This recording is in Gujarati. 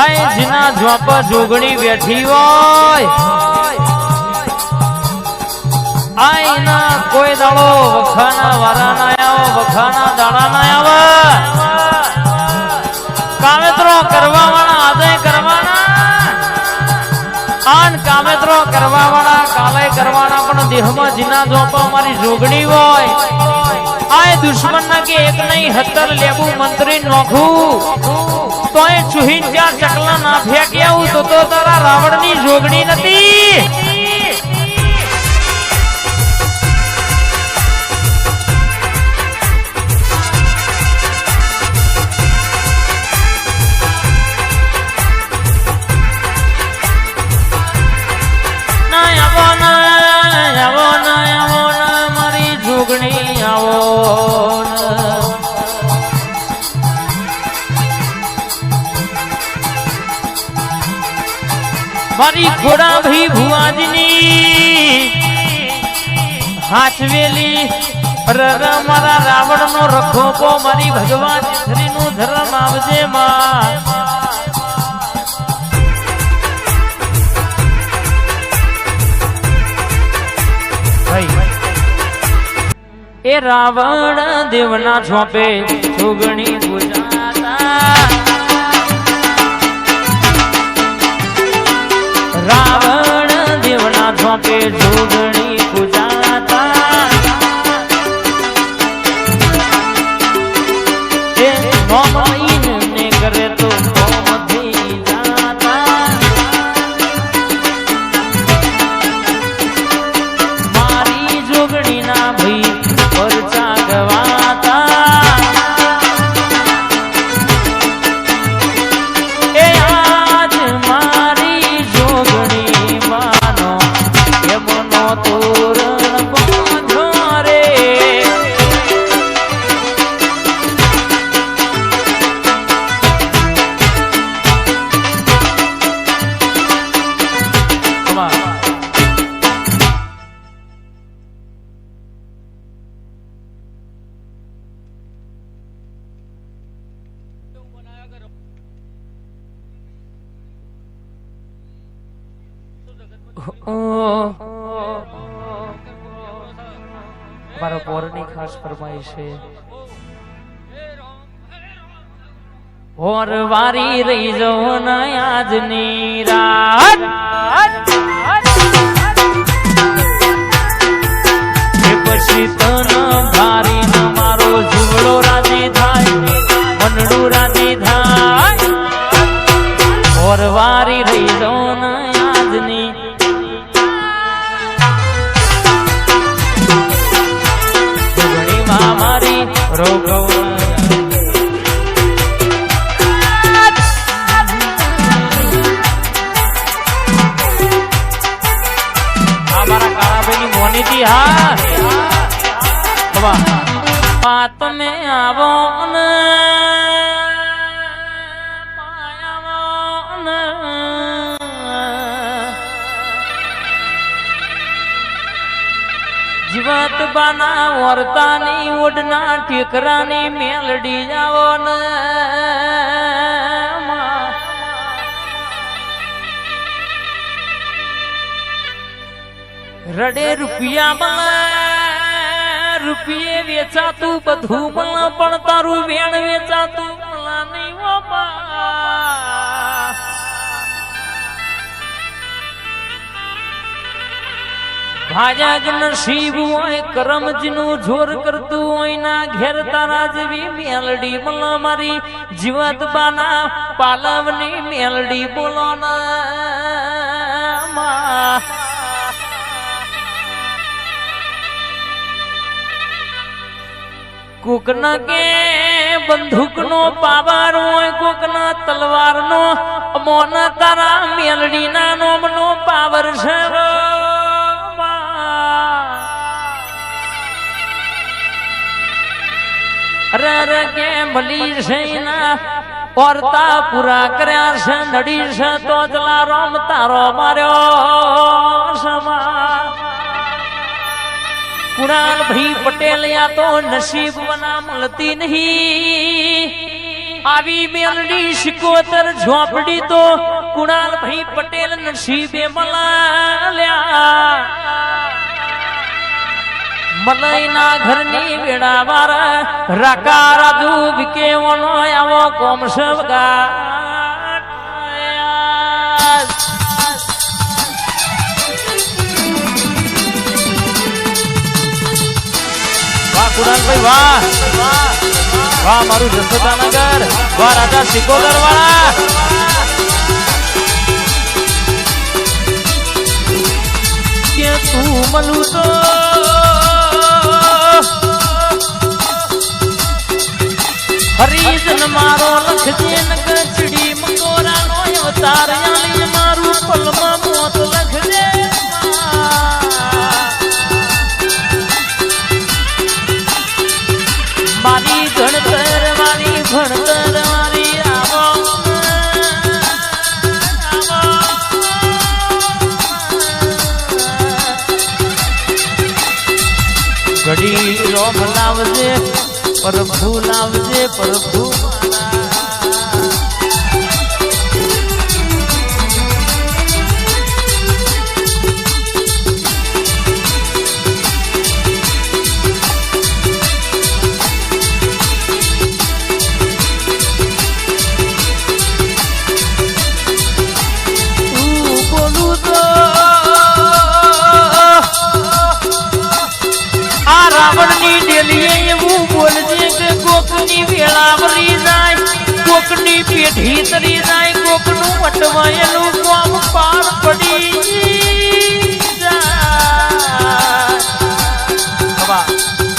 આઈજના જ્વાપ જોગણી બેઠી હોય. આઈના કોઈ દાડો વખાના વારા ના આવો, વખાના દાડા ના આવે. આન કામેત્રો કરવા વાળા કાલે કરવાના પણ દેહમાં જીના ઝોપ અમારી જોગણી હોય. આય દુશ્મન ના કે એક નહીં, હતર લેવું મંત્રી નોખું. તોય ચુહીન ચાર ચકલા ના ફેંક્યા તો તો તારા રાવણની જોગણી નથી. મારી ઘોડા ભી ભુવાજની હાચવેલી મારા રાવણ નો રખોપો મારી ભગવાન શ્રી નું ધર્મ આવજે માં. એ રાવણ દેવના છોપે સુગણી ગુજાતા રાવણ દેવના છોપે જોગણી પૂજાતા. એ મોમાઈન કરે તો મારી જોગણી ના ભઈ મારો પોરની ખાસ ફરમાઈ છે. ઓર વારી રહી જો ને આજની રાત. પછી તન ભારી મારો જીવડો રાજી થાય, મનડું રાજી થાય. ઓર વારી રહી જો ને બાના વર્તાની ઓડના ઠીકરાની મેલડી જાવો ને રડે રૂપિયા મળે રૂપિયે વેચાતું બધું મળે પણ તારું વેણ વેચાતું. મળે નહીં ભાજક નસીબ હોય કરમજીનું જોર કરતું હોય ના ઘેર તારા જેવી મેલડી બોલો મારી. જીવત બાના પાલવની મેલડી બોલો ના. કોકના કે બંદૂકનો પાવાર હોય, કોકના તલવારનો. મોના તારા મેલડીના નોમનો પાવર છે અરે કે મળી છે ના ઓરતા પૂરા કર્યા છે, નડી છે, તો જલા રોમ તારો માર્યો સમા કુણાલ ભાઈ પટેલ યા તો નસીબ મના મળતી નહીં. આવી મેલડી શિકોતર ઝોપડી તો કુણાલભાઈ પટેલ નસીબે મલાલ્યા. મલઈના ઘરની વેડા વાર રાકા રાજુ વિકેવનો આવો કોમ સવગા વાહ, કુણાલભાઈ, વાહ. વાહ, મારું જસોદાનગર. વાહ, રાજા સિકોદર વાળા તું મલું તો મારો લખજે નગચડી મકોરાનો અવતાર આલી મારું પલમાં મોત લખજે. મારી ગણતર મારી ભણતર મારી આવો. ઘડી રોમ લાવજે પ્રભુ લાવજે, પ્રભુ